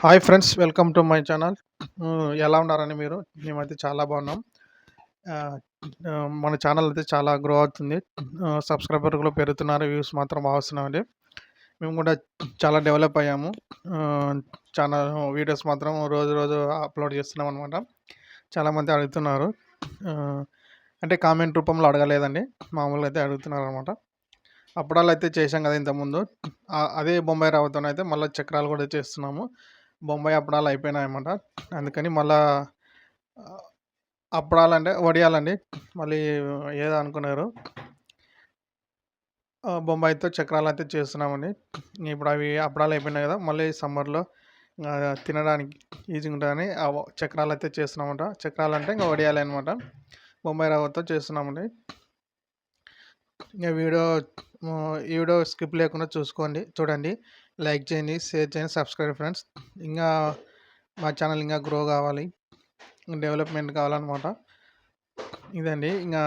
Hi friends welcome to my channel. ఎలా ఉన్నారని మీరు? మేమైతే చాలా బాగున్నాం. మన ఛానల్ అయితే చాలా గ్రో అవుతుంది. సబ్స్క్రైబర్ కూడా పెరుగుతున్నారు వ్యూస్ మాత్రం బాగా మేము కూడా చాలా డెవలప్ అయ్యాము. చాలా వీడియోస్ మాత్రం రోజు రోజు అప్లోడ్ చేస్తున్నాం అనమాట చాలామంది అడుగుతున్నారు. అంటే కామెంట్ రూపంలో అడగలేదండి. మామూలుగా అయితే అడుగుతున్నారు అనమాట అప్పడాలు అయితే చేశాం కదా ఇంతకుముందు. అదే బొంబాయి రవ్వతోనైతే అయితే మళ్ళీ చక్రాలు కూడా చేస్తున్నాము. బొంబాయి అప్పడాలు అయిపోయినాయన్నమాట అందుకని మళ్ళా అప్పడాలంటే వడియాలండి మళ్ళీ ఏదో అనుకున్నారు బొంబాయితో చక్రాలు అయితే చేస్తున్నామండి. ఇప్పుడు అవి అప్పడాలు అయిపోయినాయి కదా! మళ్ళీ సమ్మర్‌లో తినడానికి ఈజీగా ఉంటుందని చక్రాలు అయితే చేస్తున్నామంట చక్రాలు అంటే ఇంక వడియాలి అనమాట. బొంబాయి రవ్వతో చేస్తున్నామండి. ఇంకా వీడియో ఈ వీడియో స్కిప్ లేకుండా చూసుకోండి. చూడండి. లైక్ చేయండి, షేర్ చేయండి, సబ్స్క్రైబ్ ఫ్రెండ్స్. ఇంకా మా ఛానల్ ఇంకా గ్రో కావాలి. డెవలప్‌మెంట్ కావాలన్నమాట ఇదండి. ఇంకా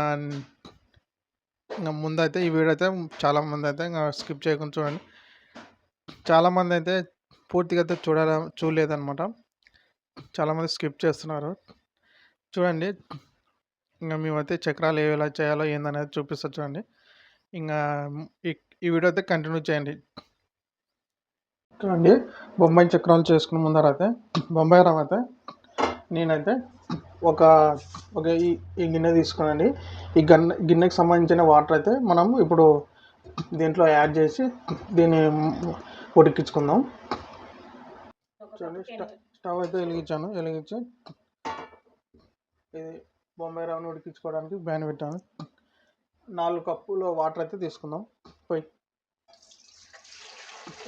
ఇంకా ముందైతే ఈ వీడియో అయితే చాలామంది అయితే ఇంకా స్కిప్ చేయకుండా చూడండి. చాలామందైతే పూర్తిగా అయితే చూడాల చూడలేదన్నమాట చాలామంది స్కిప్ చేస్తున్నారు. చూడండి. ఇంకా మేమైతే చక్రాలు ఎలా చేయాలో ఏందనేది చూపిస్తా చూడండి. ఇంకా ఈ ఈ వీడియో అయితే కంటిన్యూ చేయండి. చూడండి. బొంబాయి చక్రాలు ముందర అయితే బొంబాయి రవ్వ అయితే నేనైతే ఒక ఒక ఈ గిన్నె తీసుకునండి. ఈ గిన్నె గిన్నెకి సంబంధించిన వాటర్ అయితే మనం ఇప్పుడు దీంట్లో యాడ్ చేసి దీన్ని ఉడికించుకుందాం. చూడండి స్టవ్ అయితే వెలిగించాను. వెలిగించి ఇది బొంబాయి రవ్వను ఉడికించుకోవడానికి బ్యాన్ పెట్టాను. నాలుగు కప్పుల వాటర్ అయితే తీసుకుందాం. పొయ్యి.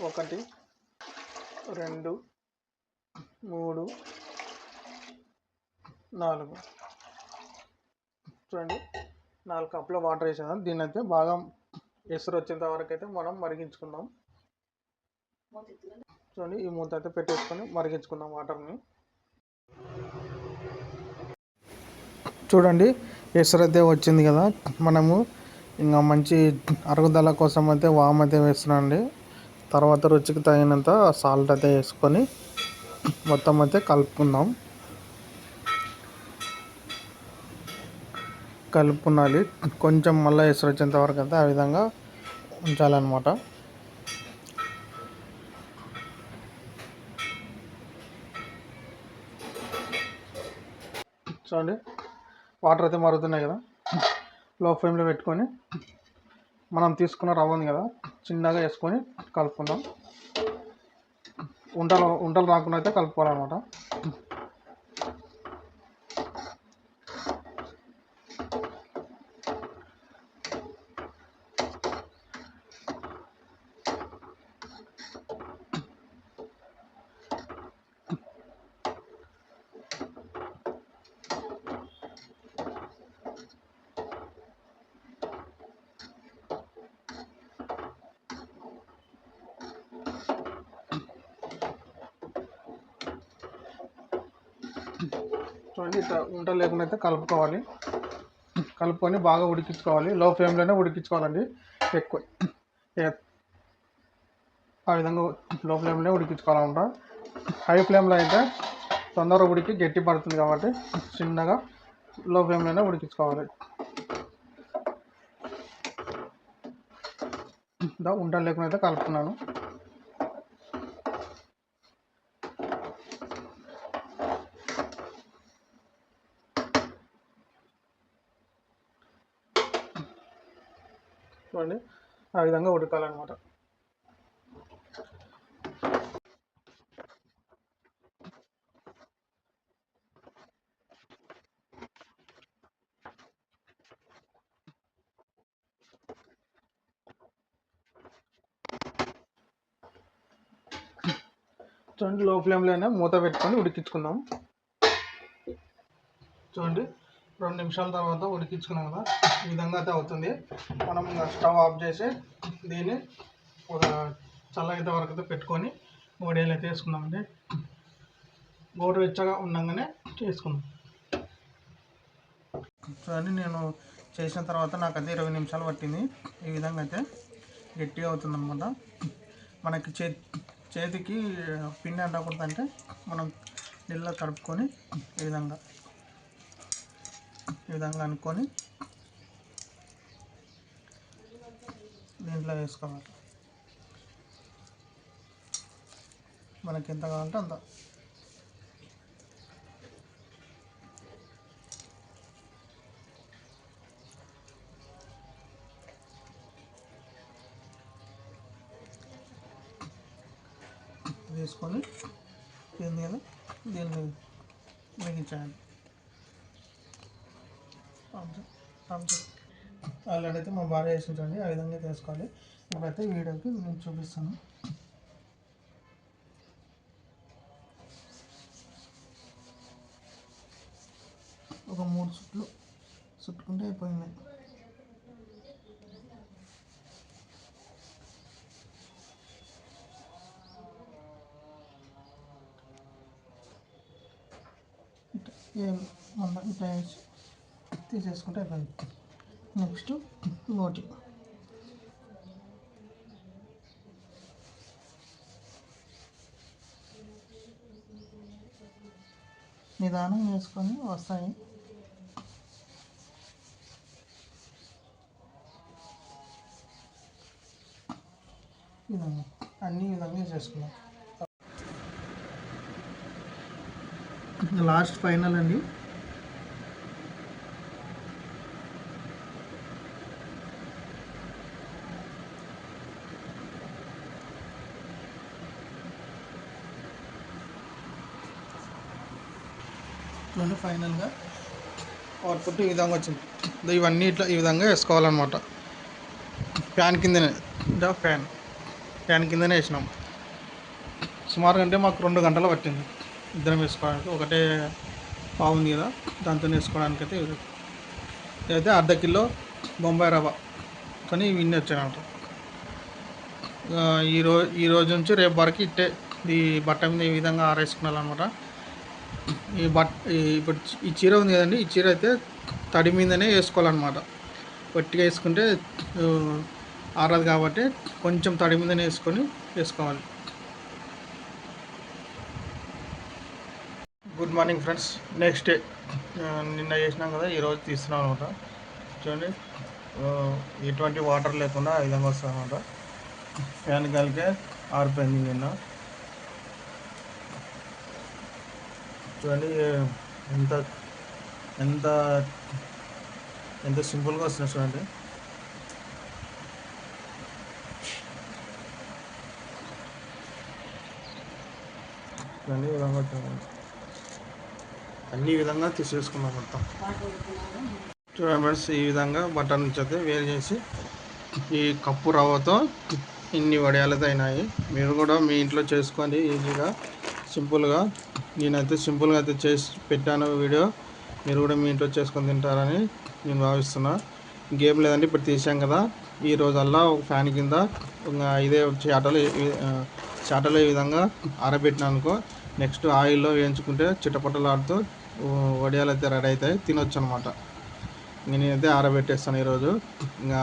ఒకటి 2 3 4 చూడండి నాలుగు కప్పుల వాటర్ వేసాం దీని అయితే బాగా ఎసరు వచ్చేంత వరకు అయితే మనం మరిగించుకుందాం. చూడండి ఈ మూత అయితే పెట్టేసుకొని మరిగించుకుందాం వాటర్‌ని. చూడండి ఎసురు అయితే వచ్చింది కదా! మనము ఇంకా మంచి అరుగుదల కోసం అయితే వాము అయితే వేస్తున్నానండి. తర్వాత రుచికి తగినంత సాల్ట్ అయితే వేసుకొని మొత్తం అయితే కలుపుకుందాం. కలుపుకున్నాలి కొంచెం మళ్ళీ ఎసరు వచ్చేంత వరకు అయితే ఆ విధంగా ఉంచాలన్నమాట. చూడండి వాటర్ అయితే మరుగుతున్నాయి కదా! లో ఫ్లేమ్‌లో పెట్టుకొని మనం తీసుకున్న రవ్వ ఉంది కదా! చిన్నగా వేసుకొని కలుపుకుందాం. ఉండలు ఉండలు రాకుండా అయితే కలుపుకోవాలన్నమాట. చూడండి ఇట్లా ఉంట లేకుండా అయితే కలుపుకోవాలి. కలుపుకొని బాగా ఉడికించుకోవాలి. లో ఫ్లేమ్‌లోనే ఉడికించుకోవాలండి. ఎక్కువ ఆ విధంగా లో ఫ్లేమ్‌లోనే ఉడికించుకోవాలన్నమాట. హై ఫ్లేమ్‌లో అయితే తొందరగా ఉడికి గట్టి పడుతుంది కాబట్టి చిన్నగా లో ఫ్లేమ్‌లోనే ఉడికించుకోవాలి. దా లేకుండా అయితే కలుపుతున్నాను. చూడండి ఆ విధంగా ఉడకాలన్నమాట. చూడండి లో ఫ్లేమ్‌లోనే మూత పెట్టుకొని ఉడికించుకుందాం. చూడండి రెండు నిమిషాల తర్వాత ఉడికించుకున్నాం కదా! ఈ విధంగా అయితే అవుతుంది. మనం స్టవ్ ఆఫ్ చేసి దీన్ని ఒక చల్లగిత వరకు అయితే పెట్టుకొని వడియాలు అయితే వేసుకుందామండి. గోరువెచ్చగా ఉండంగానే చేసుకుందాం. చూడండి నేను చేసిన తర్వాత నాకు అయితే ఇరవై నిమిషాలు పట్టింది. ఈ విధంగా అయితే గట్టిగా అవుతుందన్నమాట. మనకి చే చేతికి పిండి అంటకూడదంటే మనం నీళ్ళలో కలుపుకొని ఈ విధంగా ఈ విధంగా అనుకొని దీంట్లో వేసుకోవాలి. మనకి ఎంత కావాలంటే అంత. తీసుకొని దీని మీద దీన్ని మిగించాలి ఆల్రెడీ మా భార్య వేసి ఉంచండి ఆ విధంగా తీసుకోవాలి ఇప్పుడైతే వీడియోకి నేను చూపిస్తాను. ఒక మూడు చుట్లు చుట్టుకుంటే అయిపోయింది. ఇట్లా ఏం మొన్న ఇట్లా వేసి తీసేసుకుంటే అయిపోయింది. నెక్స్ట్ నోటి నిదానం వేసుకొని వస్తాయి. విధంగా అన్ని విధంగా చేసుకున్నాం లాస్ట్ ఫైనల్ అండి. ఇట్లా ఫైనల్గా అవుట్పుట్ ఈ విధంగా వచ్చింది. ఇవన్నీ ఇట్లా ఈ విధంగా వేసుకోవాలన్నమాట. ఫ్యాన్ కిందనే ఇదా ఫ్యాన్ ఫ్యాన్ కిందనే వేసినాం. సుమారు అంటే మాకు రెండు గంటలు పట్టింది ఇద్దరం వేసుకోవడానికి. ఒకటే బాగుంది కదా దాంతో వేసుకోవడానికి అయితే ఇది ఇదైతే అర్ధ కిలో బొంబాయి రవ్వ కానీ ఇవన్నీ వచ్చాయన్నమాట. ఈ రోజు ఈ రోజు నుంచి రేపు వరకు ఇట్టే ఈ బట్ట మీద ఈ విధంగా ఆరేసుకున్నారనమాట ఈ బట్ ఇప్పుడు ఈ చీర ఉంది కదండి ఈ చీర అయితే తడి మీదనే వేసుకోవాలన్నమాట. గట్టిగా వేసుకుంటే ఆరదు కాబట్టి కొంచెం తడి మీదనే వేసుకొని వేసుకోవాలి. Good morning friends. Next day నిన్న చేసినాం కదా ఈరోజు తీస్తున్నాం అనమాట. చూడండి ఎటువంటి వాటర్ లేకుండా ఆ విధంగా వస్తుంది అనమాట ఫ్యాన్ కలిగే ఆరిపోయింది నిన్న. చూడండి ఎంత ఎంత ఎంత సింపుల్గా వస్తుంది చూడండి. అన్ని విధంగా అన్ని విధంగా తీసేసుకున్నాం మొత్తం. చూడండి ఫ్రెండ్స్ ఈ విధంగా బటన్ నుంచి అయితే వేరు చేసి ఈ కప్పు రవ్వతో ఇన్ని వడియాలతో అయినాయి మీరు కూడా మీ ఇంట్లో చేసుకోండి ఈజీగా సింపుల్గా. నేనైతే సింపుల్గా అయితే చేసి పెట్టాను వీడియో. మీరు కూడా మీ ఇంట్లో చేసుకొని తింటారని నేను భావిస్తున్నా. ఇంకేం లేదంటే ఇప్పుడు తీసాం కదా. ఈ రోజల్లా ఒక ఫ్యాన్ కింద ఇంకా ఇదే చాటలు చాటలు ఈ విధంగా ఆరబెట్టినా అనుకో నెక్స్ట్ ఆయిల్లో వేయించుకుంటే చిట్టపట్టలు ఆడుతూ వడియాలు అయితే రెడీ అవుతాయి తినొచ్చు అనమాట నేనైతే ఆరబెట్టేస్తాను ఈరోజు. ఇంకా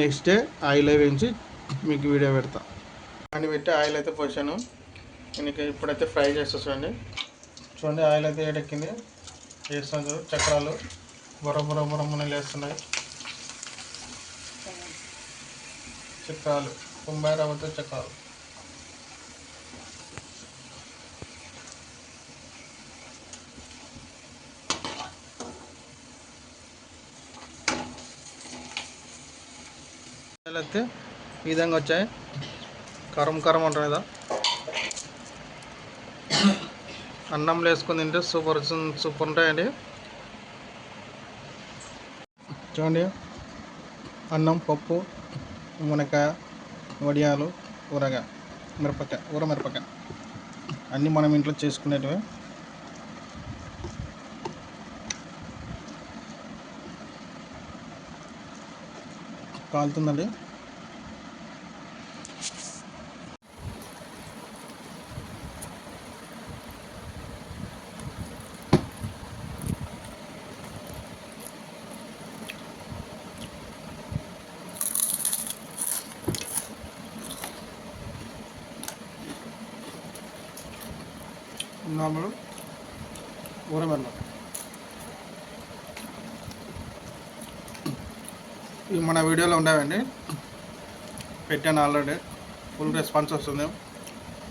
నెక్స్ట్ డే ఆయిల్ వేయించి మీకు వీడియో పెడతా. అని పెట్టి ఆయిల్ అయితే పోసాను. ఇంకా ఇప్పుడైతే ఫ్రై చేస్తా చూడండి. చూడండి ఆయిల్ అయితే ఏడెక్కింది. వేస్తాను చూడు చక్రాలు బుర్ర బుర్ర బొరమ్మని లేస్తున్నాయి. చక్రాలు. కుంభాయి రవ్వతో చక్రాలు. అయితే ఈ విధంగా వచ్చాయి. కారం కారం అంటారు కదా అన్నంలో వేసుకుని తింటే సూపర్ సూపర్ ఉంటాయండి. చూడండి. అన్నం పప్పు మునక్కాయ వడియాలు ఊరగాయ మిరపకాయ ఊర మిరపకాయ. అన్నీ మనం ఇంట్లో చేసుకునేటివి. కాలుతుందండి. మామూలు ఊరమెల్ల ఇవి మన వీడియోలో ఉండేవండి. పెట్టాను ఆల్రెడీ. ఫుల్ రెస్పాన్స్ వస్తుంది.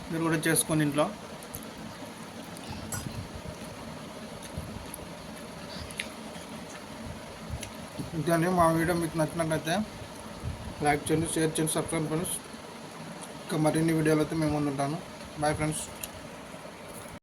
మీరు కూడా చేసుకుని ఇంట్లో. ఇంతే మా వీడియో మీకు నచ్చినట్లయితే లైక్ చేయండి షేర్ చేయండి సబ్స్క్రైబ్ చేయండి. ఇంకా మరిన్ని వీడియోలు అయితే మేము ఉంటాను బాయ్ ఫ్రెండ్స్.